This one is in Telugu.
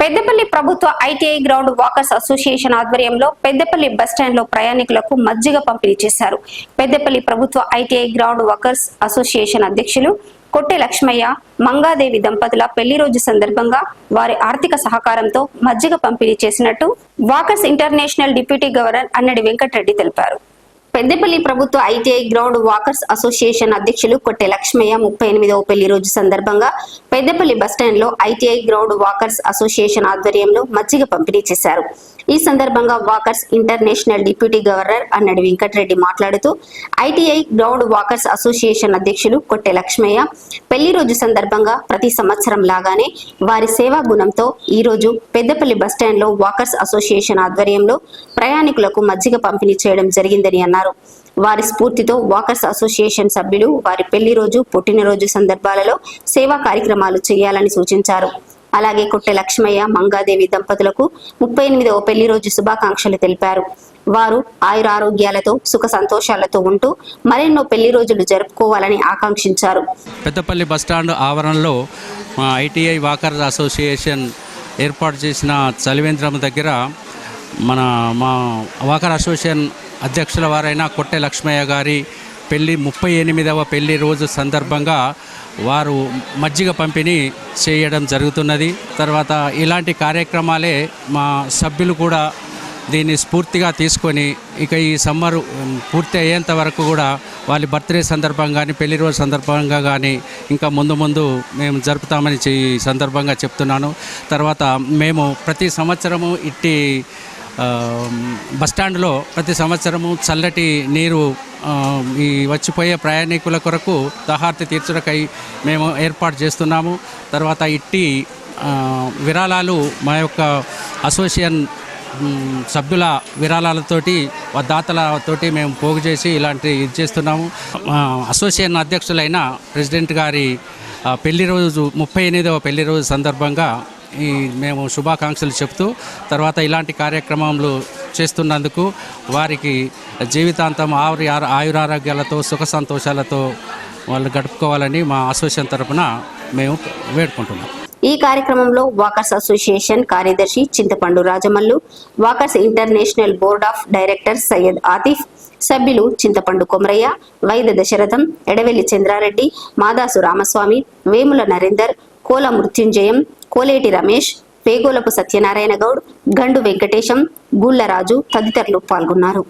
పెద్దపల్లి ప్రభుత్వ ఐటీఐ గ్రౌండ్ వాకర్స్ అసోసియేషన్ ఆధ్వర్యంలో పెద్దపల్లి బస్టాండ్లో ప్రయాణికులకు మజ్జిగ పంపిణీ చేశారు. పెద్దపల్లి ప్రభుత్వ ఐటీఐ గ్రౌండ్ వాకర్స్ అసోసియేషన్ అధ్యక్షులు కొట్టె లక్ష్మయ్య మంగాదేవి దంపతుల పెళ్ళి రోజు సందర్భంగా వారి ఆర్థిక సహకారంతో మజ్జిగ పంపిణీ చేసినట్టు walkers international deputy governor Annadi Venkata Reddy తెలిపారు. పెద్దపల్లి ప్రభుత్వ ఐటీఐ గ్రౌండ్ వాకర్స్ అసోసియేషన్ అధ్యక్షులు కొట్టె లక్ష్మయ్య ముప్పై ఎనిమిదవ పెళ్ళి రోజు సందర్భంగా పెద్దపల్లి బస్టాండ్లో ఐటీఐ గ్రౌండ్ వాకర్స్ అసోసియేషన్ ఆధ్వర్యంలో మజ్జిగ పంపిణీ చేశారు. ఈ సందర్భంగా walkers international deputy governor Annadi Venkata Reddy మాట్లాడుతూ ఐటీఐ గ్రౌండ్ వాకర్స్ అసోసియేషన్ అధ్యక్షులు కొట్టె లక్ష్మయ్య పెళ్ళి రోజు సందర్భంగా ప్రతి సంవత్సరం లాగానే వారి సేవా గుణంతో ఈ రోజు పెద్దపల్లి బస్టాండ్లో వాకర్స్ అసోసియేషన్ ఆధ్వర్యంలో ప్రయాణికులకు మజ్జిగ పంపిణీ చేయడం జరిగిందని అన్నారు. వారి స్ఫూర్తితో వాకర్స్ అసోసియేషన్ సభ్యులు వారి పెళ్ళి రోజు పుట్టినరోజు సందర్భాలలో సేవా కార్యక్రమాలు చేయాలని సూచించారు. అలాగే కొట్టె లక్ష్మయ్య మంగాదేవి దంపతులకు ముప్పై ఎనిమిదవ పెళ్ళి రోజు శుభాకాంక్షలు తెలిపారు. వారు ఆయురారోగ్యాలతో సుఖ సంతోషాలతో ఉంటూ మరెన్నో పెళ్ళి రోజులు జరుపుకోవాలని ఆకాంక్షించారు. పెద్దపల్లి బస్టాండ్ ఆవరణలో ఐటీఐ వాకర్స్ అసోసియేషన్ ఏర్పాటు చేసిన చలివేంద్రం దగ్గర మన మా వాకర్ అసోసియేషన్ అధ్యక్షుల వారైన కొట్టె లక్ష్మయ్య గారి పెళ్ళి ముప్పై ఎనిమిదవ పెళ్ళి రోజు సందర్భంగా వారు మజ్జిగ పంపిణీ చేయడం జరుగుతున్నది. తర్వాత ఇలాంటి కార్యక్రమాలే మా సభ్యులు కూడా దీన్ని స్ఫూర్తిగా తీసుకొని ఇక ఈ సమ్మర్ పూర్తి అయ్యేంత వరకు కూడా వాళ్ళ బర్త్డే సందర్భంగా కానీ పెళ్ళి రోజు సందర్భంగా కానీ ఇంకా ముందు ముందు మేము జరుపుతామని ఈ సందర్భంగా చెప్తున్నాను. తర్వాత మేము ప్రతి సంవత్సరము ఇట్టి బస్టాండ్లో ప్రతి సంవత్సరము చల్లటి నీరు ఈ వచ్చిపోయే ప్రయాణికుల కొరకు దహార్తి తీర్చుటకై మేము ఏర్పాటు చేస్తున్నాము. తర్వాత ఇట్టి విరాళాలు మా యొక్క అసోసియేషన్ సభ్యుల విరాళాలతోటి దాతలతోటి మేము పోగు చేసి ఇలాంటి ఇది చేస్తున్నాము. ఆ, అసోసియేషన్ అధ్యక్షులైన ప్రెసిడెంట్ గారి పెళ్ళి రోజు ముప్పై ఎనిమిదవ పెళ్ళి రోజు సందర్భంగా ఈ మేము శుభాకాంక్షలు చెప్తూ తర్వాత ఇలాంటి కార్యక్రమాలు చేస్తున్నందుకు వారికి జీవితాంతం ఆవిరి ఆయురారోగ్యాలతో సుఖ సంతోషాలతో వాళ్ళు గడుపుకోవాలని మా అసోసియేషన్ తరపున మేము వేడుకుంటున్నాం. ఈ కార్యక్రమంలో వాకర్స్ అసోసియేషన్ కార్యదర్శి Chintapandu Rajamallu walkers international board of director Syed Atif సభ్యులు చింతపండు కొమరయ్య వైద్య దశరథం ఎడవెల్లి చంద్రారెడ్డి మాదాసు రామస్వామి వేముల నరేందర్ కోల మృత్యుంజయం కోలేటి రమేష్ పేగోలపు సత్యనారాయణ గౌడ్ గండు వెంకటేశం గుళ్ళరాజు తదితరులు పాల్గొన్నారు.